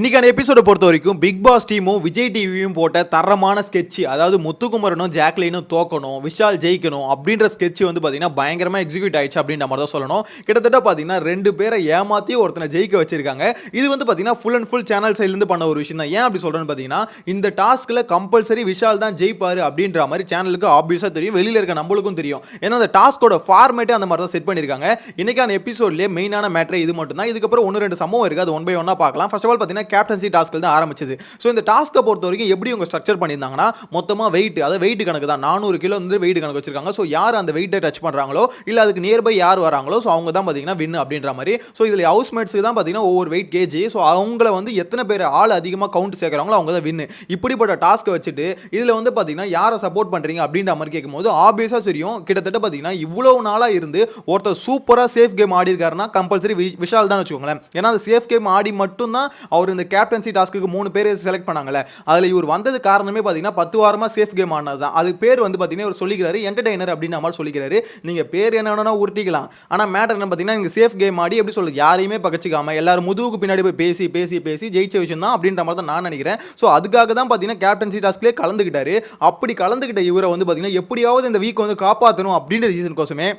இன்னைக்கான எபிசோடை பொறுத்த வரைக்கும் பிக் பாஸ் டீமும் விஜய் டிவியும் போட்ட தரமான sketch அதாவது முத்துக்குமரனும் ஜாக்லினும் தோக்கணும் விஷால் ஜெயிக்கணும் அப்படின்ற sketch வந்து பார்த்தீங்கன்னா பயங்கரமாக எக்ஸிக்யூட் ஆயிடுச்சு அப்படின்ற மாதிரி தான் சொல்லணும். கிட்டத்தட்ட பார்த்தீங்கன்னா ரெண்டு பேரை ஏமாத்தி ஒருத்தனை ஜெயிக்க வச்சிருக்காங்க. இது வந்து பார்த்தீங்கன்னா ஃபுல் அண்ட் ஃபுல் சேனல் சைட்லேருந்து பண்ண ஒரு விஷயம் தான். ஏன் அப்படி சொல்கிறேன்னு பார்த்தீங்கன்னா இந்த டாஸ்க்கில் கம்பல்சரி விஷால் தான் ஜெயிப்பார் அப்படின்ற மாதிரி சேனலுக்கு ஆப்வியஸாக தெரியும். வெளியில் இருக்க நம்மளுக்கும் தெரியும். ஏன்னா அந்த டாஸ்க்கோட ஃபார்மேட்டே அந்த மாதிரி தான் செட் பண்ணியிருக்காங்க. இன்னைக்கான எபிசோட்லேயே மெயினான மேட்ரே இது மட்டும் தான் இதுக்கப்புறம் ஒன்று ரெண்டு சம்பவம் இருக்குது. அது ஒன் பை ஒன்னாக பார்க்கலாம். ஃபர்ஸ்ட் ஆஃப் ஆல் பார்த்தீங்கன்னா கேப்டன்சி டாஸ்க்கில் தான் ஆரம்பிச்சது. ஸோ இந்த டாஸ்க்கை பொறுத்த வரைக்கும் எப்படி உங்க ஸ்ட்ரக்சர் பண்ணியிருந்தாங்கன்னா மொத்தமாக வெயிட் அதாவது வெயிட் கணக்கு தான். நானூறு கிலோ வந்து வெயிட் கணக்கு வச்சிருக்காங்க. ஸோ யார் அந்த வெயிட்டை டச் பண்ணுறாங்களோ இல்லை அதுக்கு நியர்பை யார் வராங்களோ ஸோ அவங்க தான் பார்த்தீங்கன்னா வின் அப்படின்ற மாதிரி. ஸோ இதில் ஹவுஸ் மேட்ஸுக்கு தான் பார்த்தீங்கன்னா ஒவ்வொரு வெயிட் கேஜி ஸோ அவங்கள வந்து எத்தனை பேர் ஆள் அதிகமாக கவுண்ட் சேர்க்குறாங்களோ அவங்க தான் வின் இப்படிப்பட்ட டாஸ்க்கை வச்சுட்டு இதில் வந்து பார்த்தீங்கன்னா யாரை சப்போர்ட் பண்ணுறீங்க அப்படின்ற மாதிரி கேட்கும்போது ஆப்வியஸாக தெரியும். கிட்டத்தட்ட பார்த்தீங்கன்னா இவ்வளோ நாளாக இருந்து ஒருத்தர் சூப்பராக சேஃப் கேம் ஆடி இருக்காருன்னா கம்பல்சரி விஷால் தான் வச்சுக்கோங்களேன். ஏன்னா அந்த சேஃப் கேம் ஆடி மட்டும்தான் அவர் இந்த கேப்டன்சி டாஸ்க்கு மூணு பேர் செலக்ட் பண்ணாங்கல்ல அதில் இவர் வந்தது காரணமே பார்த்தீங்கன்னா பத்து வாரமாக சேஃப் கேம் ஆனது தான் அது பேர் வந்து பார்த்தீங்கன்னா இவர் சொல்லிக்கிறாரு என்டர்டைனர் அப்படின்னு மாதிரி சொல்லிக்கிறாரு. நீங்கள் பேர் என்ன வேணா உருட்டிக்கலாம். ஆனால் மேட்டர் என்ன பார்த்தீங்கன்னா நீங்கள் சேஃப் கேம் ஆடி எப்படி சொல்லுது யாரையுமே பகச்சிக்காம எல்லாரும் முதுகுக்கு பின்னாடி போய் பேசி பேசி பேசி ஜெயிச்ச விஷயம் தான் அப்படின்ற மாதிரி தான் நான் நினைக்கிறேன். ஸோ அதுக்காக தான் பார்த்தீங்கன்னா கேப்டன்சி டாஸ்க்லேயே கலந்துக்கிட்டாரு அப்படி கலந்துக்கிட்ட இவரை வந்து பார்த்தீங்கன்னா எப்படியாவது இந்த வீக் வந்து காப்பாற்றணும் அப்படின்ற ரீசன் கோசமே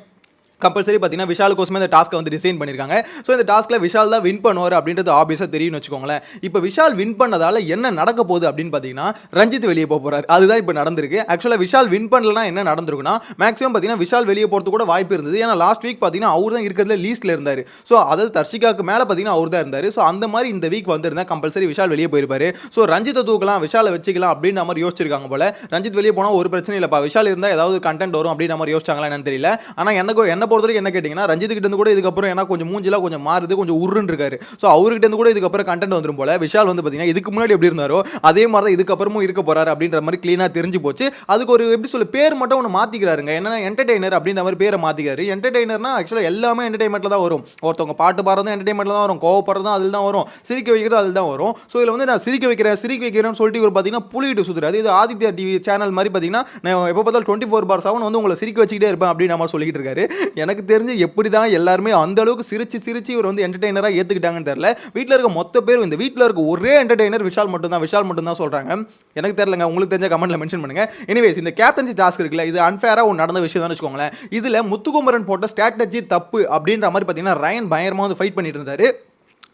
கம்பல்சரி பார்த்தீங்கன்னா விஷால் கோசமே இந்த டாஸ்க்கை வந்து டிசைன் பண்ணியிருக்காங்க ஸோ இந்த டாஸ்க்கில் விஷால் தான் வின் பண்ணுவார் அப்படின்றது ஆப்வியஸாக தெரியும்னு வச்சுக்கோங்களேன். இப்போ விஷால் வின் பண்ணதால் என்ன நடக்க போகுது அப்படின்னு பார்த்தீங்கன்னா ரஞ்சித் வெளியே போக போகிறார் அதுதான் இப்போ நடந்திருக்கு. ஆக்சுவலாக விஷால் வின் பண்ணலனா என்ன நடந்திருக்குன்னா மேக்ஸிமம் பார்த்தீங்கன்னா விஷால் வெளியே போகிறது கூட வாய்ப்பு இருந்தது. ஏன்னா லாஸ்ட் வீக் பார்த்தீங்கன்னா அவர் தான் இருக்கிறதுல லீஸ்ட்டில் இருந்தார். ஸோ அதாவது தர்ஷிகாவுக்கு மேலே பார்த்தீங்கன்னா அவர் தான் இருந்தார். ஸோ அந்த மாதிரி இந்த வீக் வந்திருந்தால் கம்பல்சரி விஷால் வெளியே போயிருப்பார். ஸோ ரஞ்சித்தை தூக்கலாம் விஷாலை வச்சுக்கலாம் அப்படின்ற மாதிரி யோசிச்சிருக்காங்க போல. ரஞ்சித் வெளியே போனால் ஒரு பிரச்சனை இல்லைப்பா. விஷால் இருந்தால் ஏதாவது கண்டென்ட் வரும் அப்படின்ற மாதிரி யோசிச்சாங்களா என்னன்னு தெரியல. ஆனால் எனக்கு என்ன பொறுத்த வரைக்கும் என்ன கேட்டிங்கன்னா ரஞ்சித் கிட்ட இருந்து கூட இதுக்கப்புறம் ஏன்னா கொஞ்சம் மூஞ்சிலாம் கொஞ்சம் மாறுது கொஞ்சம் உருன்னு இருக்காரு. ஸோ அவர்கிட்ட இருந்து கூட இதுக்கப்புறம் கண்டென்ட் வந்துரும் போல. விஷால் வந்து பார்த்தீங்கன்னா இதுக்கு முன்னாடி எப்படி இருந்தாரோ அதே மாதிரி தான் இதுக்கப்புறமும் இருக்க போறாரு அப்படின்ற மாதிரி க்ளீனாக தெரிஞ்சு போச்சு. அதுக்கு ஒரு எப்படி சொல்ல பேர் மட்டும் ஒன்று மாற்றிக்கிறாருங்க என்னன்னா என்டர்டெய்னர் அப்படின்ற மாதிரி பேரை மாற்றிக்கிறாரு என்டர்டெய்னர்னா ஆக்சுவலாக எல்லாமே என்டர்டைன்மெண்ட்டில் தான் வரும். ஒருத்தவங்க பாட்டு பாடுறதும் என்டர்டைன்மெண்ட்டில் தான் வரும். கோவப்படுறதும் அதில் தான் வரும். சிரிக்க வைக்கிறது அதில் தான் வரும். ஸோ இதில் வந்து நான் சிரிக்க வைக்கிறேன் சிரிக்க வைக்கிறேன்னு சொல்லிட்டு ஒரு பார்த்தீங்கன்னா புலிகிட்டு சுற்றுறாரு இது ஆதித்யா டிவி சேனல் மாதிரி பார்த்தீங்கன்னா நான் எப்போ பார்த்தாலும் டுவெண்ட்டி ஃபோர் பார் செவன் வந்து உங்களை சிரிக்க வச்சுக்கிட்டே இருப்பேன் அப்படின்னு நம்ம சொல்லிக்கிட்டு இருக்காரு. எனக்கு தெரிஞ்சு எப்படி தான் எல்லாருமே அந்த அளவுக்கு சிரிச்சு சிரிச்சு இவர் வந்து என்டர்டைனராக ஏற்றுக்கிட்டாங்கன்னு தெரியல. வீட்டில் இருக்க மொத்த பேர் இந்த வீட்டில் இருக்க ஒரே என்டர்டைனர் விஷால் மட்டும் தான் விஷால் மட்டும் தான் சொல்கிறாங்க எனக்கு தெரியலங்க உங்களுக்கு தெரிஞ்ச கமெண்ட்டில் மென்ஷன் பண்ணுங்கள் எனிவேஸ் இந்த கேப்டன்சி டாஸ்க் இருக்குல்ல இது அன்ஃபேராக ஒன்று நடந்த விஷயம் தான் வச்சுக்கோங்களேன். இதில் முத்துக்குமரன் போட்ட ஸ்ட்ராட்டஜி தப்பு அப்படின்ற மாதிரி பார்த்தீங்கன்னா ரயன் பயங்கரமாக வந்து ஃபைட் பண்ணிட்டு இருந்தாரு.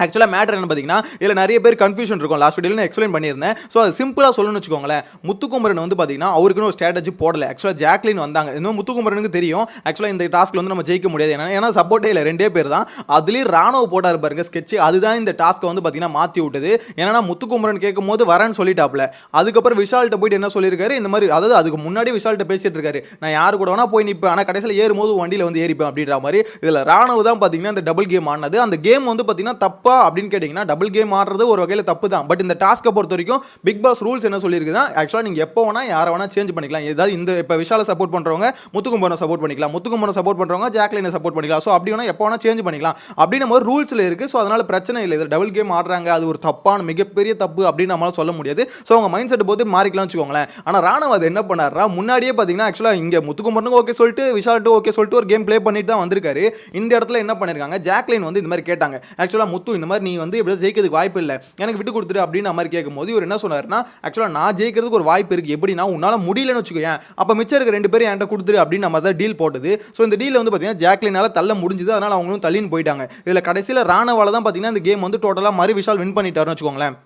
ஆக்சுவலாக மேட்ரு என்ன பார்த்தீங்கன்னா இதில் நிறைய பேர் கன்ஃபியூஷன் இருக்கும். லாஸ்ட் வீடியோவில் நான் எக்ஸ்பிளைன் பண்ணியிருந்தேன். ஸோ அது சிம்பிளாக சொல்லணும்னு வச்சுக்கோங்களேன். முத்துக்குமரன் வந்து பார்த்தீங்கன்னா அவருக்குன்னு ஒரு ஸ்ட்ராட்டஜி போடலை. ஆக்சுவலாக ஜாக்லின் வந்தாங்க. இன்னும் முத்துக்குமரனுக்கு தெரியும். ஆக்சுவலாக இந்த டாஸ்க்கில் வந்து நம்ம ஜெயிக்க முடியாது. ஏன்னா ஏன்னா சப்போர்ட்டே இல்லை. ரெண்டே பேர் தான். அதுலேயும் ராணுவ போட்டார் பாருங்க ஸ்கெட்ச் அதுதான் இந்த டாஸ்க்கை வந்து பார்த்தீங்கன்னா மாற்றி விட்டது. ஏன்னா முத்துக்குமரன் கேட்கும் போது வரேன்னு சொல்லிட்டாப்ல அதுக்கப்புறம் விஷால்கிட்ட போயிட்டு என்ன சொல்லியிருக்காரு? இந்த மாதிரி அதாவது அதுக்கு முன்னாடி விஷால்கிட்ட பேசிட்டு இருக்காரு. நான் யார் கூட வேணா போய் நிற்பேன் ஆனால் கடைசியில் ஏறும்போது வண்டியில் வந்து ஏறிப்பேன் அப்படின்ற மாதிரி. இதில் ராணுவ தான் பார்த்தீங்கன்னா இந்த டபுள் கேம் ஆனது. அந்த கேம் வந்து பார்த்தீங்கன்னா தப்பு தப்பா அப்படின்னு கேட்டிங்கன்னா டபுள் கேம் ஆடுறது ஒரு வகையில் தப்பு தான் பட் இந்த டாஸ்க்கை பொறுத்த வரைக்கும் பிக் பாஸ் ரூல்ஸ் என்ன சொல்லியிருக்குன்னா ஆக்சுவலாக நீங்கள் எப்போ வேணா யாரை வேணா சேஞ்ச் பண்ணிக்கலாம். ஏதாவது இந்த இப்போ விஷால சப்போர்ட் பண்ணுறவங்க முத்துக்கும்பரம் சப்போர்ட் பண்ணிக்கலாம். முத்துக்கும்பரம் சப்போர்ட் பண்ணுறவங்க ஜாக்லினை சப்போர்ட் பண்ணிக்கலாம். ஸோ அப்படி வேணா எப்போ வேணா சேஞ்ச் பண்ணிக்கலாம். அப்படின்னு போது ரூல்ஸில் இருக்குது ஸோ அதனால் பிரச்சனை இல்லை. இது டபுள் கேம் ஆடுறாங்க. அது ஒரு தப்பான மிகப்பெரிய தப்பு அப்படின்னு நம்மளால் சொல்ல முடியாது. ஸோ அவங்க மைண்ட் செட் போது மாறிக்கலாம் வச்சுக்கோங்களேன். ஆனால் ராணுவ அது என்ன பண்ணாரா முன்னாடியே பார்த்தீங்கன்னா ஆக்சுவலாக இங்கே முத்துக்குமரனுக்கு ஓகே சொல்லிட்டு விஷால்ட்டு ஓகே சொல்லிட்டு ஒரு கேம் ப்ளே பண்ணிட்டு தான் வந்திருக்காரு. இந்த இடத்துல என்ன பண்ணிருக்காங்க? ஜாக்லின் வந்து இந்த மாதிரி கேட்டாங்க. ஆக்சுவலாக முத்து இந்த மாதிரி நீ வந்து எப்படி ஜெயிக்கிறதுக்கு வாய்ப்பு இல்லை. எனக்கு விட்டு கொடுத்துரு அப்படின்னு மாதிரி கேட்கும்போது இவர் என்ன சொன்னார்னா ஆக்சுவலாக நான் ஜெயிக்கிறதுக்கு ஒரு வாய்ப்பு இருக்குது எப்படின்னா உன்னால் முடியலன்னு வச்சுக்கோயேன். அப்போ மிச்சம் இருக்க ரெண்டு பேரும் என்கிட்ட கொடுத்துரு அப்படின்னு நம்ம தான் டீல் போட்டது. ஸோ இந்த டீல் வந்து பார்த்தீங்கன்னா ஜாக்லினால் தள்ள முடிஞ்சுது. அதனால் அவங்களும் தள்ளின்னு போயிட்டாங்க. இதில் கடைசியில் ராணவால தான் பார்த்தீங்கன்னா இந்த கேம் வந்து டோட்டலாக மறு விஷால் வின் பண்ணிட்டாருன்னு வச்சுக்கோங்களேன்.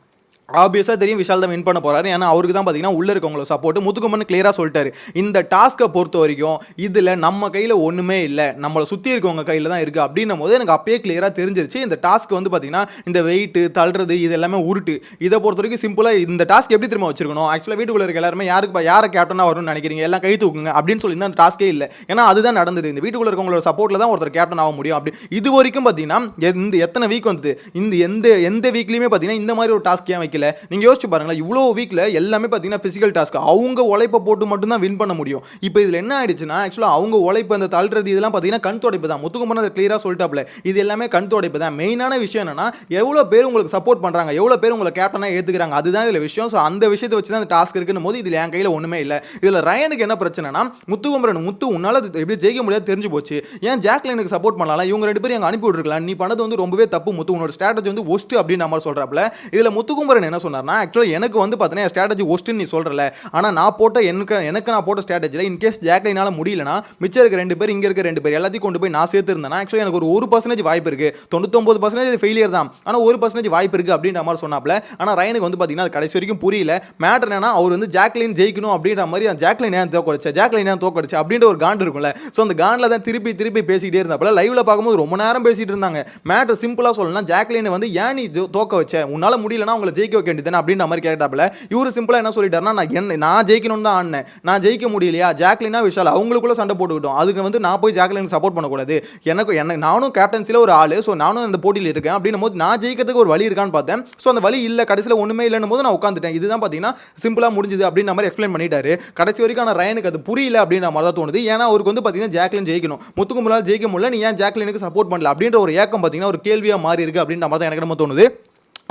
ஆப்வியஸாக தெரியும் விஷால் தான் வின் பண்ண போகிறாரு ஏன்னா அவருக்கு தான் பார்த்தீங்கன்னா உள்ள இருக்கவங்கள சப்போர்ட் முத்துக்குமன் கிளியராக சொல்லிட்டாரு. இந்த டாஸ்க்கை பொறுத்த வரைக்கும் இதில் நம்ம கையில் ஒன்றுமே இல்லை. நம்மளை சுற்றி இருக்கவங்க கையில் தான் இருக்குது அப்படின்னும் போது எனக்கு அப்பயே கிளியராக தெரிஞ்சிருச்சு. இந்த டாஸ்க் வந்து பார்த்தீங்கன்னா இந்த வெயிட்டு தள்ளுறது இது எல்லாமே உருட்டு. இதை பொறுத்த வரைக்கும் சிம்பிளாக இந்த டாஸ்க் எப்படி திரும்ப வச்சிருக்கணும்? ஆக்சுவலாக வீட்டுக்குள்ளே இருக்க எல்லாருமே யாருக்கு யாரை கேப்டனாக வரும்னு நினைக்கிறீங்க? எல்லாம் கை தூக்குங்க அப்படின்னு சொல்லி தான் டாஸ்க்கே இல்லை. ஏன்னா அதுதான் நடந்தது. இந்த வீட்டுக்குள்ளே இருக்கவங்களோட சப்போர்ட்டில் தான் ஒருத்தர் கேப்டன் ஆக முடியும் அப்படி. இது வரைக்கும் பார்த்தீங்கன்னா இந்த எத்தனை வீக் வந்தது? இந்த எந்த எந்த வீக்லையுமே பார்த்தீங்கன்னா இந்த மாதிரி ஒரு டாஸ்க் ஏன் வைக்கல? வீக்கில் நீங்கள் யோசிச்சு பாருங்களேன் இவ்வளோ வீக்கில் எல்லாமே பார்த்தீங்கன்னா ஃபிசிக்கல் டாஸ்க் அவங்க உழைப்பை போட்டு மட்டும்தான் வின் பண்ண முடியும். இப்போ இதில் என்ன ஆயிடுச்சுன்னா ஆக்சுவலாக அவங்க உழைப்பு அந்த தள்ளுறது இதெல்லாம் பார்த்தீங்கன்னா கண் துடைப்பு தான். முத்துக்குமரன் அதை கிளியராக சொல்லிட்டாப்ல இது எல்லாமே கண் துடைப்பு தான். மெயினான விஷயம் என்னன்னா எவ்வளோ பேர் உங்களுக்கு சப்போர்ட் பண்ணுறாங்க எவ்வளோ பேர் உங்களை கேப்டனாக ஏற்றுக்கிறாங்க அதுதான் இதில் விஷயம். ஸோ அந்த விஷயத்தை வச்சு தான் அந்த டாஸ்க் இருக்குன்னு போது இதில் என் கையில் ஒன்றுமே இல்லை. இதில் ரயனுக்கு என்ன பிரச்சனைனா முத்துக்குமரன் முத்து உன்னால் எப்படி ஜெயிக்க முடியாது தெரிஞ்சு போச்சு. ஏன் ஜாக்லினுக்கு சப்போர்ட் பண்ணலாம் இவங்க ரெண்டு பேரும் எங்க அனுப்பி விட்டுருக்கலாம். நீ பண்ணது வந்து ரொம்பவே தப்பு முத்து. உன்னோட ஸ்ட்ராட்டஜி வந்து ஒஸ்ட் அப்படின்னு நம்ம சொல்கிறாப்புல இதில் முத்துக்குமரன் என்ன சொன்னார்னா ஆக்சுவலாக எனக்கு வந்து பார்த்தீங்கன்னா ஸ்ட்ராட்டஜி ஒஸ்ட்டுன்னு நீ சொல்கிறல ஆனால் நான் போட்ட எனக்கு எனக்கு நான் போட்ட ஸ்ட்ராட்டஜியில் இன்கேஸ் ஜாக்லைனால முடியலனா மிச்சம் இருக்க ரெண்டு பேர் இங்கே இருக்க ரெண்டு பேர் எல்லாத்தையும் கொண்டு போய் நான் சேர்த்துருந்தேன் ஆக்சுவலாக எனக்கு ஒரு ஒரு பர்சன்டேஜ் வாய்ப்பு இருக்குது தொண்ணூத்தொம்பது பர்சன்டேஜ் ஃபெயிலியர் தான். ஆனால் ஒரு பர்சன்டேஜ் வாய்ப்பு இருக்குது அப்படின்ற மாதிரி சொன்னாப்ல ஆனால் ரயனுக்கு வந்து பார்த்தீங்கன்னா அது கடைசி வரைக்கும் புரியல. மேட்டர் என்னன்னா அவர் வந்து ஜாக்லின் ஜெயிக்கணும் அப்படின்ற மாதிரி அந்த ஜாக்லின் ஏன் தோக்கடிச்ச ஜாக்லின் ஏன் தோக்கடிச்சு அப்படின்ற ஒரு காண்ட் இருக்கும்ல. ஸோ அந்த காண்டில் தான் திருப்பி திருப்பி பேசிக்கிட்டே இருந்தாப்புல லைவ்ல பார்க்கும்போது ரொம்ப நேரம் பேசிட்டு இருந்தாங்க. மேட்டர் சிம்பிளாக சொல்லலாம் ஜாக்லின் வந்து ஏன் நீ ஜோ- தோக்க வச்ச? உன்னால் முடியலன்னா உங்களை ஜெயிக்க வைக்க வேண்டியது அப்படின்ற மாதிரி கேட்டாப்புல. இவரு சிம்பிளாக என்ன சொல்லிட்டாருன்னா நான் என்ன நான் ஜெயிக்கணும்னு தான் ஆடினேன். நான் ஜெயிக்க முடியலையா? ஜாக்லினா விஷால் அவங்களுக்குள்ள சண்டை போட்டுக்கிட்டோம். அதுக்கு வந்து நான் போய் ஜாக்லினுக்கு சப்போர்ட் பண்ணக்கூடாது. எனக்கு என்ன நானும் கேப்டன்சியில் ஒரு ஆளு. ஸோ நானும் அந்த போட்டியில் இருக்கேன். அப்படின்னும் போது நான் ஜெயிக்கிறதுக்கு ஒரு வழி இருக்கான்னு பார்த்தேன். ஸோ அந்த வழி இல்லை. கடைசியில் ஒன்றுமே இல்லைன்னும் போது நான் உட்காந்துட்டேன் இதுதான் பார்த்தீங்கன்னா சிம்பிளாக முடிஞ்சுது. அப்படின்ற மாதிரி எக்ஸ்பிளைன் பண்ணிட்டாரு. கடைசி வரைக்கும் ஆனால் ரயனுக்கு அது புரியல அப்படின்ற மாதிரி தான் தோணுது. ஏன்னா அவருக்கு வந்து பார்த்தீங்கன்னா ஜாக்லின் ஜெயிக்கணும். முத்துக்குமலால் ஜெயிக்க முடியல. நீ ஏன் ஜாக்லினுக்கு சப்போர்ட் பண்ணல? அப்படின்ற ஒரு ஏக்கம் பார்த்தீங்கன்னா ஒரு கேள்வியாக மாறி இருக்கு அப்படின்ற மாதிரி தான் எனக்கு நம்ம தோணுது.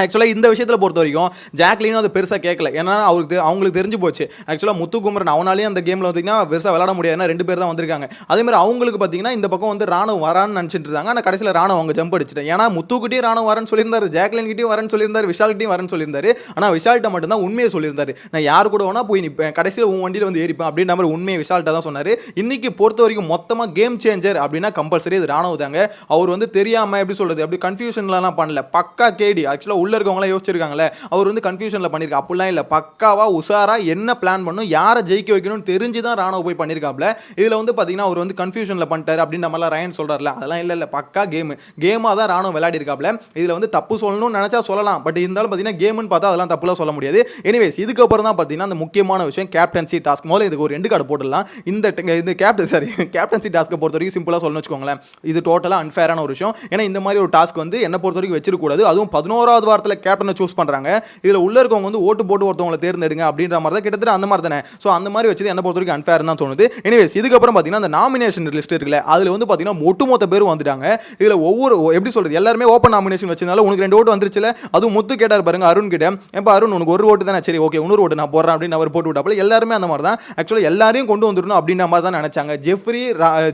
ஆக்சுவலாக இந்த விஷயத்தில் பொறுத்த வரைக்கும் ஜாக்லினும் அது பெருசாக கேட்கல ஏன்னா அவருக்கு அவங்களுக்கு தெரிஞ்சு போச்சு. ஆக்சுவலாக முத்துக்குமரன் அவனாலேயும் அந்த கேமில் பார்த்தீங்கன்னா பெருசாக விளாட முடியாதுன்னா ரெண்டு பேர் தான் வந்திருக்காங்க. அதேமாதிரி அவங்களுக்கு பார்த்தீங்கன்னா இந்த பக்கம் வந்து ராணுவ வரான்னு நினச்சிட்டு இருந்தாங்க. ஆனால் கடைசியில் ராணுவம் அவங்க ஜம்ப் அடிச்சிட்டேன் ஏன்னா முத்துக்கிட்டையும் ராணுவம் வரேன்னு சொல்லியிருந்தாரு ஜாக்லின்கிட்டையும் வரேன்னு சொல்லியிருந்தாரு விஷால்கிட்டையும் வரேன்னு சொல்லியிருந்தாரு. ஆனால் விஷால்கிட்ட மட்டும்தான் உண்மையை சொல்லியிருந்தாரு. நான் யார் கூட வேணா போய் நிற்பேன் கடைசியில் உன் வண்டியில் வந்து ஏறிப்பேன் அப்படின்ற மாதிரி உண்மையை விஷால்கிட்ட தான் சொன்னார். இன்னைக்கு பொறுத்த வரைக்கும் மொத்தமாக கேம் சேஞ்சர் அப்படின்னா கம்பல்சரி இது ராணுவ தாங்க. அவர் வந்து தெரியாமல் எப்படி சொல்கிறது அப்படி கன்ஃபியூஷன்லாம் பண்ணல. பக்கா கேடி ஆக்சுவலாக உள்ள இருக்கவங்களாம் யோசிச்சிருக்காங்களே அவர் வந்து கன்ஃபியூஷனில் பண்ணியிருக்கா அப்படிலாம் இல்லை. பக்காவாக உஷாரா என்ன பிளான் பண்ணும் யாரை ஜெயிக்க வைக்கணும்னு தெரிஞ்சு தான் ராணுவ போய் பண்ணியிருக்காப்ல இதில் வந்து பார்த்தீங்கன்னா அவர் வந்து கன்ஃபியூஷனில் பண்ணிட்டார் அப்படின்ற மாதிரிலாம் ரயன் சொல்கிறார்ல அதெல்லாம் இல்லை இல்லை. பக்கா கேமு கேமாக தான் ராணுவம் விளையாடிருக்காப்ல. இதில் வந்து தப்பு சொல்லணும்னு நினச்சா சொல்லலாம். பட் இருந்தாலும் பார்த்தீங்கன்னா கேம்னு பார்த்தா அதெல்லாம் தப்புலாம் சொல்ல முடியாது. எனிவேஸ் இதுக்கப்புறம் தான் பார்த்தீங்கன்னா அந்த முக்கியமான விஷயம் கேப்டன்சி டாஸ்க் முதல்ல இதுக்கு ஒரு ரெண்டு கார்டு போட்டுடலாம். இந்த இந்த கேப்டன் சாரி கேப்டன்சி டாஸ்க்கை பொறுத்த வரைக்கும் சிம்பிளாக சொல்லணும்னு வச்சுக்கோங்களேன். இது டோட்டலாக அன்ஃபேரான ஒரு விஷயம். ஏன்னா இந்த மாதிரி ஒரு டாஸ்க் வந்து என்னை பொறுத்த வரைக்கும் வச்சிருக்கூடாது அதுவும் பதினோராவது வாரத்தில் கேப்டனை சூஸ் பண்ணுறாங்க இதில் உள்ள இருக்கவங்க வந்து ஓட்டு போட்டு ஒருத்தவங்களை தேர்ந்தெடுங்க அப்படின்ற மாதிரி தான் கிட்டத்தட்ட அந்த மாதிரி தானே ஸோ அந்த மாதிரி வச்சது என்ன பொறுத்த வரைக்கும் அன்ஃபேர் தான் தோணுது. எனிவேஸ் இதுக்கப்புறம் பார்த்தீங்கன்னா அந்த நாமினேஷன் லிஸ்ட் இருக்குல்ல அதில் வந்து பார்த்தீங்கன்னா ஒட்டுமொத்த பேரும் வந்துட்டாங்க. இதில் ஒவ்வொரு எப்படி சொல்கிறது எல்லாருமே ஓப்பன் நாமினேஷன் வச்சதுனால உனக்கு ரெண்டு ஓட்டு வந்துருச்சுல அதுவும் முத்து கேட்டார் பாருங்க அருண் கிட்ட. ஏப்பா அருண் உனக்கு ஒரு ஓட்டு தானே? சரி ஓகே இன்னொரு ஓட்டு நான் போடுறேன் அப்படின்னு அவர் போட்டு விட்டாப்புல எல்லாருமே அந்த மாதிரி தான் ஆக்சுவலாக எல்லாரையும் கொண்டு வந்துடணும் அப்படின்ற மாதிரி தான் நினச்சாங்க. ஜெஃப்ரி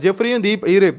ஜெஃப்ரியும் தீப் இரு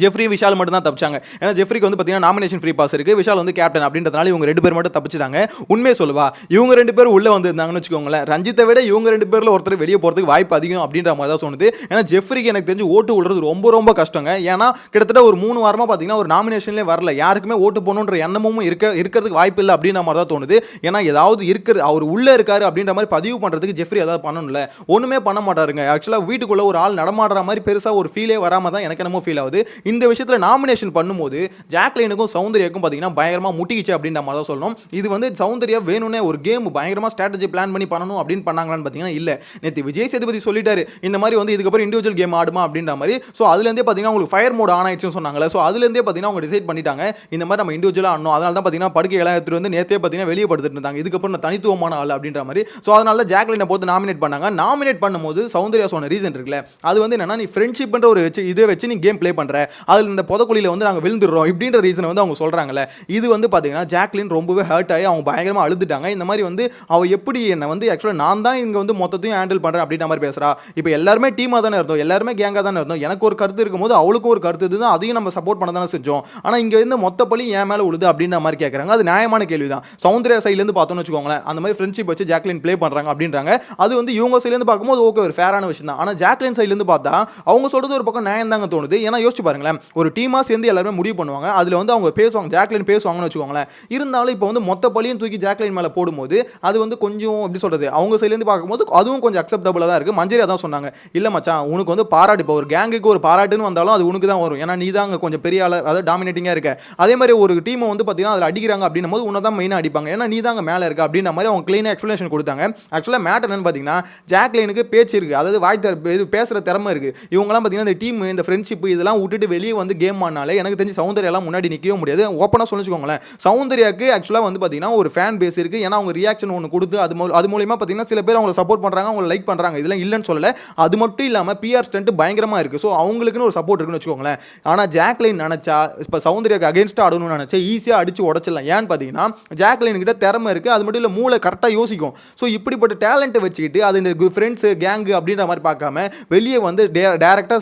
ஜெஃப்ரி விஷால் மட்டும் தான் தப்பிச்சாங்க. ஏன்னா ஜெஃப்ரிக்கு வந்து பார்த்தீங்கன்னா நாமினேஷன் ஃப்ரீ பாஸ் இருக்குது விஷால் வந்து கேப்டன் அப்படின்றதுனால இவங்க ரெண்டு பேர் மட்டும் தப்பிச்சிட்டாங்க. உண்மையை சொல்லுவா இவங்க ரெண்டு பேர் உள்ளே வந்திருந்தாங்கன்னு வச்சுக்கோங்களேன் ரஞ்சித்தை விட இவங்க ரெண்டு பேரில் ஒருத்தர் வெளியே போகிறதுக்கு வாய்ப்பு அதிகம் அப்படின்ற மாதிரி தான் தோணுது. ஏன்னா ஜெஃப்ரிக்கு எனக்கு தெரிஞ்சு ஓட்டு விடுறது ரொம்ப ரொம்ப கஷ்டங்க. ஏன்னா கிட்டத்தட்ட ஒரு மூணு வாரமாக பார்த்தீங்கன்னா ஒரு நாமினேஷன்லேயே வரல. யாருக்குமே ஓட்டு போகணுன்ற எண்ணமும் இருக்க இருக்கிறதுக்கு வாய்ப்பு இல்லை அப்படின்ற மாதிரி தான் தோணுது. ஏன்னா ஏதாவது இருக்கிறது அவர் உள்ளே இருக்காரு அப்படின்ற மாதிரி பதிவு பண்ணுறதுக்கு ஜெஃப்ரி ஏதாவது பண்ணணும்ல. ஒன்றுமே பண்ண மாட்டாருங்க. ஆக்சுவலாக வீட்டுக்குள்ளே ஒரு ஆள் நடமாடுற மாதிரி பெருசாக ஒரு ஃபீலே வராமல் தான் எனக்கு என்னமோ ஃபீல் ஆகுது. இந்த விஷயத்தில் நாமினேஷன் பண்ணும்போது ஜாக்லைனுக்கும் சௌந்தர்யாக்கும் பார்த்தீங்கன்னா பயங்கரமாக முட்டிக்கிச்சு அப்படின்ற மாதிரி தான் சொல்லணும். இது வந்து சௌந்தர்யா வேணும்னே ஒரு கேம் பயங்கரமாக ஸ்ட்ராட்டஜி பிளான் பண்ணி பண்ணணும் அப்படின்னு பண்ணாங்களான்னு பார்த்தீங்கன்னா இல்லை. நேற்று விஜய் சேதுபதி சொல்லிட்டாரு இந்த மாதிரி வந்து இதுக்கப்புறம் இண்டிவிஜுவல் கேம் ஆடுமா அப்படின்ற மாதிரி. ஸோ அதுலேருந்தே பார்த்தீங்கன்னா உங்களுக்கு ஃபயர் மோட் ஆன் ஆயிடுச்சுன்னு சொன்னாங்களே ஸோ அதுலேருந்தே பார்த்தீங்கன்னா அவங்க டிசைட் பண்ணிட்டாங்க இந்த மாதிரி நம்ம இண்டிவிஜுவலாக ஆடணும். அதனால தான் பார்த்தீங்கன்னா படுக்கைகளை எடுத்துட்டு வந்து நேற்றே பார்த்தீங்கன்னா வெளியே படுத்துட்டு இருந்தாங்க. இதுக்கப்புறம் நான் தனித்துவமான ஆள் அப்படின்ற மாதிரி. ஸோ அதனால தான் ஜாக்லினை போட்டு நாமினேட் பண்ணாங்க. நாமினேட் பண்ணும்போது சௌந்தர்யா சொன்ன ரீசன் இருக்குல்ல. அது வந்து என்னன்னா நீ ஃப்ரெண்ட்ஷிப்ன்ற ஒரு வச்சு இதை வச்சு நீ கேம் ப்ளே பண்ணுற அதில் இந்த புதக்குழியில் வந்து நாங்கள் விழுந்துடுறோம் இப்படின்ற ரீசனை வந்து அவங்க சொல்கிறாங்கல்ல இது வந்து பார்த்தீங்கன்னா ஜாக்லின் ரொம்பவே ஹர்ட் ஆகி அவங்க பயங்கரமாக அழுதுட்டாங்க. இந்த மாதிரி வந்து அவள் எப்படி என்னை வந்து ஆக்சுவலாக நான் தான் இங்கே வந்து மொத்தத்தையும் ஹேண்டில் பண்ணுறேன் அப்படின்ற மாதிரி பேசுகிறா இப்போ எல்லாருமே டீமாக தானே இருந்தோம் எல்லாருமே கேங்காக தானே இருந்தோம். எனக்கு ஒரு கருத்து இருக்கும்போது அவளுக்கும் ஒரு கருத்து இதுதான். அதையும் நம்ம சப்போர்ட் பண்ண தானே செஞ்சோம். ஆனால் இங்கே வந்து மொத்த பழி என் மேலே உழுது அப்படின்ற மாதிரி கேட்குறாங்க அது நியாயமான கேள்வி தான் சௌந்தர்யா சைட்லேருந்து பார்த்தோம்னு வச்சுக்கோங்களேன் அந்த மாதிரி ஃப்ரெண்ட்ஷிப் வச்சு ஜாக்லின் ப்ளே பண்ணுறாங்க அப்படின்றாங்க. அது வந்து இவங்க சைட்லேருந்து பார்க்கும்போது ஓகே ஒரு ஃபேரான விஷயம் தான் ஆனால் ஜாக்லின் சைட்லேருந்து பார்த்தா அவங்க சொல்கிறது ஒரு பக்கம் நியாயம் தாங்க தோணுது. ஏன்னா யோசிச்சு வச்சுக்கோங்களேன். ஒரு டீமாக சேர்ந்து எல்லாருமே முடிவு பண்ணுவாங்க. அதில் வந்து அவங்க பேசுவாங்க ஜாக்லின் பேசுவாங்கன்னு வச்சுக்கோங்களேன். இருந்தாலும் இப்போ வந்து மொத்த பழியும் தூக்கி ஜாக்லின் மேலே போடும்போது அது வந்து கொஞ்சம் எப்படி சொல்கிறது அவங்க சைட்லேருந்து பார்க்கும்போது அதுவும் கொஞ்சம் அக்செப்டபுளாக தான் இருக்குது மஞ்சரி தான் சொன்னாங்க. இல்லை மச்சான் உனக்கு வந்து பாராட்டு இப்போ ஒரு கேங்குக்கு ஒரு பாராட்டுன்னு வந்தாலும் அது உனக்கு தான் வரும். ஏன்னா நீ தான் அங்கே கொஞ்சம் பெரிய ஆள் அதாவது டாமினேட்டிங்காக இருக்க. அதே மாதிரி ஒரு டீமை வந்து பார்த்தீங்கன்னா அதில் அடிக்கிறாங்க அப்படின்னும் போது உன்னை தான் மெயினாக அடிப்பாங்க. ஏன்னா நீ தான் அங்கே மேலே இருக்க அப்படின்ற மாதிரி அவங்க க்ளீனாக எக்ஸ்ப்ளனேஷன் கொடுத்தாங்க. ஆக்சுவலாக மேட்டர் என்னன்னு பார்த்தீங்கன்னா ஜாக்லைனுக்கு பேச்சு இருக்குது அதாவது வாய் இது பேசுகிற திறமை இருக்குது இவங்கலாம் பார்த்தீங்கன்னா இந்த டீம் இந்த ஃப்ரெண்ட்ஷிப் இதெல்லாம் விட்டுட்டு வெளியே வந்து கேம் ஆனாலே எனக்கு தெரிஞ்சு சௌந்தர்யாலாம் முன்னாடி நிற்கவே முடியாது. ஓப்பனாக சொல்லிச்சுக்கோங்களேன் சௌந்தர்யாக்கு ஆக்சுவலாக வந்து பார்த்தீங்கன்னா ஒரு ஃபேன் பேஸ் இருக்குது ஏன்னா அவங்க ரியாக்ஷன் ஒன்று கொடுத்து அது அது மூலியமாக பார்த்தீங்கன்னா சில பேர் அவங்களை சப்போர்ட் பண்ணுறாங்க அவங்களை லைக் பண்ணுறாங்க இதெல்லாம் இல்லைன்னு சொல்லலை. அது மட்டும் இல்லாமல் பிஆர் ஸ்டண்ட் பயங்கரமாக இருக்குது ஸோ அவங்களுக்குன்னு ஒரு சப்போர்ட் இருக்குன்னு வச்சுக்கோங்களேன். ஆனால் ஜாக்லைன் நினச்சா இப்போ சௌந்தர்யாக்கு அகேன்ஸ்டாக ஆடணும்னு நினச்சா ஈஸியாக அடிச்சு உடச்சிடலாம். ஏன்னு பார்த்தீங்கன்னா ஜாக்லைன் கிட்ட திறமை இருக்குது அது மட்டும் இல்லை மூளை கரெக்டாக யோசிக்கும். ஸோ இப்படிப்பட்ட டேலண்ட்டை வச்சுக்கிட்டு அது இந்த ஃப்ரெண்ட்ஸு கேங்கு அப்படின்ற மாதிரி பார்க்காம வெளியே வந்து டே டேரெக்டாக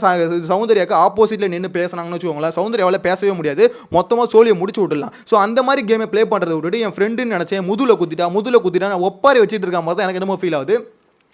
சௌந்தர்யாக்கு ஆப்போசிட்டில் நின்று பேசுனாங்கன்னு வச்சுக்கோங்களேன் சௌந்தர்யாவில் பேசவே முடியாது. மொத்தமாக சோழியை முடிச்சு விட்டுலாம் ஸோ அந்த மாதிரி கேமை ப்ளே பண்ணுறதை விட்டுட்டு என் ஃப்ரெண்டுன்னு நினச்சேன் முதுல குத்திட்டா முதுல குத்திட்டா நான் ஒப்பாரி வச்சுட்டு இருக்க மாதிரி தான் எனக்கு என்னமோ ஃபீல் ஆகுது.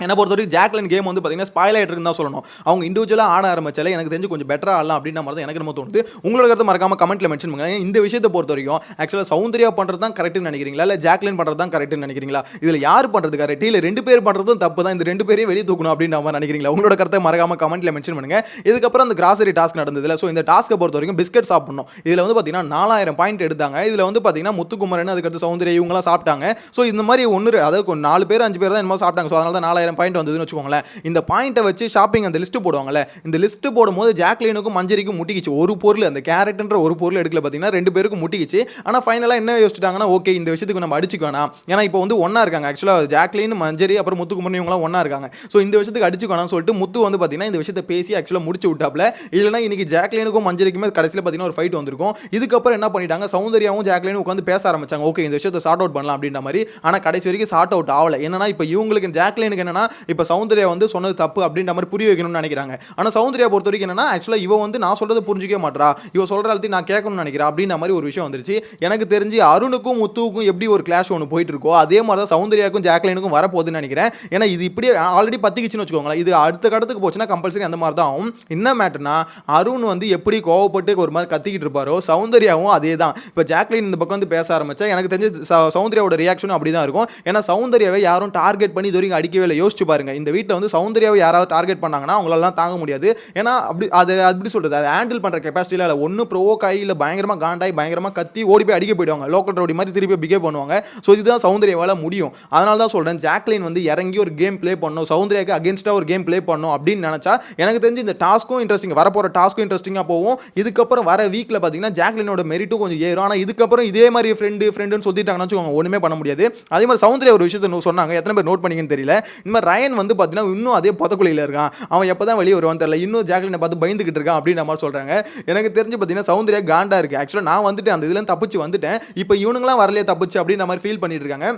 என்னை பொறுத்த வரைக்கும் ஜாக்லின் கேம் வந்து பார்த்தீங்கன்னா ஸ்பாயில் ஆகிட்டு தான் சொல்லணும். அவங்க இண்டிவிஜுவலாக ஆட ஆரம்பிச்சாலே எனக்கு தெரிஞ்சு கொஞ்சம் பெட்டராக ஆடலாம் அப்படின்ற மாதிரி தான் எனக்கு நம்ம தோணுது. உங்களோட கருத்து மறக்காம கமெண்ட்டில் மென்ஷன் பண்ணுங்க. இந்த விஷயத்தை பொறுத்த வரைக்கும் ஆக்சுவலாக சௌந்தர்யா பண்ணுறது தான் கரெக்ட்னு நினைக்கிறீங்களா? இல்லை ஜாக்லின் பண்ணுறது தான் கரெக்ட்னு நினைக்கிறீங்களா? இதில் யார் பண்ணுறது கரெக்ட் இல்லை ரெண்டு பேர் பண்ணுறதும் தப்பு தான். இந்த ரெண்டு பேரையும் வெளியே தூக்கணும் அப்படின்ற மாதிரி நினைக்கிறீங்களா? உங்களோட கருத்தை மறக்காம கமெண்ட்டில் மென்ஷன் பண்ணுங்க. இதுக்கப்புறம் அந்த கிராசரி டாஸ்க் நடந்ததுல ஸோ இந்த டாஸ்க்கை பொறுத்த வரைக்கும் பிஸ்கட் சாப்பிடணும். இதில் வந்து பார்த்தீங்கன்னா நாலாயிரம் பாயிண்ட் எடுத்தாங்க. இதில் வந்து பார்த்தீங்கன்னா முத்துக்குமரன் அதுக்கடுத்து சௌந்தர்யா இவங்கலாம் சாப்பிட்டாங்க. ஸோ இந்த மாதிரி ஒன்று அதாவது நாலு பேர் அஞ்சு பேர் தான் என்னமோ சாப்பிட்டாங்க. ஸோ அதனால தான் நாலாயிரம் பாயிண்ட் வந்ததுன்னு வச்சுக்கோங்களேன். இந்த பாயிண்ட்டை வச்சு ஷாப்பிங் அந்த லிஸ்ட் போடுவாங்கல்ல இந்த லிஸ்ட் போடும்போது ஜாக்லினுக்கும் மஞ்சரிக்கும் முட்டிக்கிச்சு. ஒரு பொருள் அந்த கேரட்ன்ற ஒரு பொருள் எடுக்கல பார்த்தீங்கன்னா ரெண்டு பேருக்கும் முட்டிக்கிச்சு. ஆனால் ஃபைனலாக என்ன யோசிச்சிட்டாங்கன்னா ஓகே இந்த விஷயத்துக்கு நம்ம அடிச்சுக்க வேணாம். ஏன்னா இப்போ வந்து ஒன்றா இருக்காங்க. ஆக்சுவலாக ஜாக்லின் மஞ்சரி அப்புறம் முத்துக்குமரன் இவங்களாம் ஒன்றா இருக்காங்க. ஸோ இந்த விஷயத்துக்கு அடிச்சுக்க வேணாம்னு சொல்லிட்டு முத்து வந்து பார்த்தீங்கன்னா இந்த விஷயத்தை பேசி ஆக்சுவலாக முடிச்சு விட்டாப்ல இல்லைனா இன்னைக்கு ஜாக்லினுக்கும் மஞ்சரிக்குமே கடைசியில் பார்த்தீங்கன்னா ஒரு ஃபைட் வந்திருக்கும். இதுக்கப்புறம் என்ன பண்ணிட்டாங்க? சௌந்தர்யாவும் ஜாக்லினும் உட்காந்து பேச ஆரம்பிச்சாங்க. ஓகே இந்த விஷயத்தை ஷார்ட் அவுட் பண்ணலாம் அப்படின்ற மாதிரி. ஆனால் கடைசி வரைக்கும் ஷார்ட் அவுட் ஆகலை. என்னன்னா இப்போ இவங்களுக்கு ஜாக்லினுக்கு என்னன்னா இப்போ சௌந்தர்யா வந்து சொன்னது தப்பு அப்படின்ற மாதிரி புரிய வைக்கணும்னு நினைக்கிறாங்க. ஆனால் சௌந்தர்யா பொறுத்த வரைக்கும் என்னன்னா ஆக்சுவலாக இவ வந்து நான் சொல்றது புரிஞ்சிக்கவே மாட்டா இவ சொல்ற எல்லாத்தையும் நான் கேட்கணும்னு நினைக்கிறேன் அப்படின்ற மாதிரி ஒரு விஷயம் வந்துருச்சு. எனக்கு தெரிஞ்சு அருணுக்கும் முத்துவுக்கும் எப்படி ஒரு கிளாஷ் ஒன்று போயிட்டு இருக்கோ அதே மாதிரி தான் சௌந்தர்யாக்கும் ஜாக்லினுக்கும் வரப்போகுதுன்னு நினைக்கிறேன். ஏன்னா இது இப்படியே ஆல்ரெடி பத்திக்கிச்சுன்னு வச்சுக்கோங்களேன். இது அடுத்த கடத்துக்கு போச்சுன்னா கம்பல்சரி அந்த மாதிரி தான் ஆகும் என்ன மேட்டர்னா அருண் வந்து எப்படி கோவப்பட்டு ஒரு மாதிரி கத்திக்கிட்டு இருப்பாரோ சௌந்தர்யாவும் அதே தான் இப்போ ஜாக்லின் இந்த பக்கம் வந்து பேச ஆரம்பிச்சா எனக்கு தெரிஞ்சு சௌந்தர்யாவோட ரியாக்ஷனும் அப்படி தான் இருக்கும். ஏன்னா சௌந்தர்யாவை யாரும் டார்கெட் பண்ணி இது வரைக்கும் அடிக்கவே இல்லையோ யோசிச்சு பாருங்க. இந்த வீட்டில் வந்து சௌந்தர்யாவை யாராவது டார்கெட் பண்ணாங்கன்னா அவங்களெல்லாம் தாங்க முடியாது. ஏன்னா அப்படி அது அப்படி சொல்றது. அதை ஹேண்டில் பண்ணுற கெப்பாசிட்டியில் இல்லை. ஒன்று ப்ரோவோக் ஆகி இல்லை பயங்கரமாக காண்டாகி பயங்கரமாக கத்தி ஓடி போய் அடிக்க போயிடுவாங்க. லோக்கல் ரோடி மாதிரி திருப்பி பிகேவ் பண்ணுவாங்க. ஸோ இதுதான் சௌந்தர்யாவால் முடியும். அதனால தான் சொல்கிறேன் ஜாக்லின் வந்து இறங்கி ஒரு கேம் ப்ளே பண்ணணும். சௌந்தர்யாக்கு அகேன்ஸ்டாக ஒரு கேம் ப்ளே பண்ணணும் அப்படின்னு நினச்சா எனக்கு தெரிஞ்சு இந்த டாஸ்க்கும் இன்ட்ரெஸ்டிங் வரப்போகிற டாஸ்க்கும் இன்ட்ரெஸ்டிங்காக போகும். இதுக்கப்புறம் வர வீக்கில் பார்த்தீங்கன்னா ஜாக்லினோட மெரிட்டும் கொஞ்சம் ஏறும். ஆனால் இதுக்கப்புறம் இதே மாதிரி ஃப்ரெண்டு ஃப்ரெண்டுன்னு சொல்லிட்டாங்கன்னு வச்சுக்கோங்க ஒன்றுமே பண்ண முடியாது. அதே மாதிரி சௌந்தர்யா ஒரு விஷயத்தை சொன்னாங்க. எத்தனை பேர் நோட் பண்ணிங்கன்னு தெரியல. இந்த மாதிரி ரயன் வந்து பார்த்தீங்கன்னா இன்னும் அதே புதக்குழியில் இருக்கான். அவன் எப்போ தான் வெளியே வருவான்னு தெரியல. இன்னும் ஜாக்லினை பார்த்து பயந்துகிட்டு இருக்கான் அப்படின்ற மாதிரி சொல்கிறாங்க எனக்கு தெரிஞ்சு பார்த்தீங்கன்னா சௌந்தர்யா காண்டா இருக்குது ஆக்சுவலாக நான் வந்துட்டேன். அந்த இதில் தப்பிச்சு வந்துட்டேன். இப்போ இவனுங்களாம் வரலையே தப்பிச்சு அப்படின்ற மாதிரி ஃபீல் பண்ணிட்டு இருக்காங்க.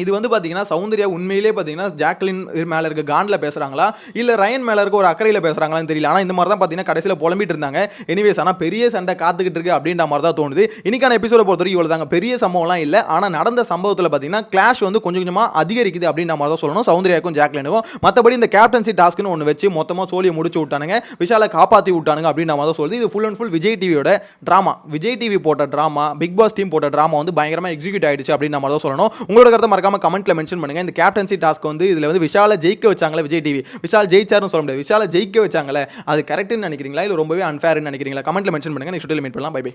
இது வந்து பார்த்தீங்கன்னா சௌந்தர்யா உண்மையிலே பார்த்தீங்கன்னா ஜாக்லின் மேலே இருக்க காண்டில் பேசுகிறாங்களா இல்லை ரயன் மேலே இருக்க ஒரு அக்கறையில் பேசுகிறாங்களான்னு தெரியல. ஆனால் இந்த மாதிரி தான் பார்த்தீங்கன்னா கடைசியில் புலம்பிட்டு இருந்தாங்க. எனிவேஸ் ஆனால் பெரிய சண்டை காத்துக்கிட்டு இருக்கு அப்படின்ற மாதிரி தான் தோணுது. இன்னைக்கான எபிசோட பொறுத்த வரைக்கும் இவ்வளோ தாங்க பெரிய சம்பவம்லாம் இல்லை. ஆனால் நடந்த சம்பவத்தில் பார்த்தீங்கன்னா கிளாஷ் வந்து கொஞ்சம் கொஞ்சமாக அதிகரிக்குது அப்படின்ற மாதிரி தான் சொல்லணும். சௌந்தர்யாக்கும் ஜாக்லினுக்கும். மற்றபடி இந்த கேப்டன்சி டாஸ்க்னு ஒன்று வச்சு மொத்தமாக சோழியை முடிச்சு விட்டானுங்க. விஷாலை காப்பாற்றி விட்டானுங்க அப்படின்ற மாதிரி தான் சொல்லுது. இது ஃபுல் அண்ட் ஃபுல் விஜய் டிவியோட ட்ராமா விஜய் டிவி போட்ட ட்ராமா பிக் பாஸ் டீம் போட்ட ட்ராமா வந்து பயங்கரமாக எக்ஸிக்யூட் ஆயிடுச்சு அப்படின்ற மாதிரி தான் சொல்லணும். உங்களோட கருத்தை மறக்காம கமெண்ட்ல மென்ஷன் பண்ணுங்க. இந்த கேப்டன்சி டாஸ்க் வந்து இதுல வந்து விஷால ஜெயிக்க வச்சாங்களே விஜய் டிவி விஷால் ஜெயிச்சாருன்னு சொல்ல முடியாது. விஷால ஜெயிக்க வச்சாங்களே அது கரெக்ட்னு நினைக்கிறீங்களா? இல்லை ரொம்பவே அன்ஃபேர்னு நினைக்கிறீங்களா? கமெண்ட்ல மென்ஷன் பண்ணுங்க. நெக்ஸ்ட் மீட் பண்ணலாம். Bye bye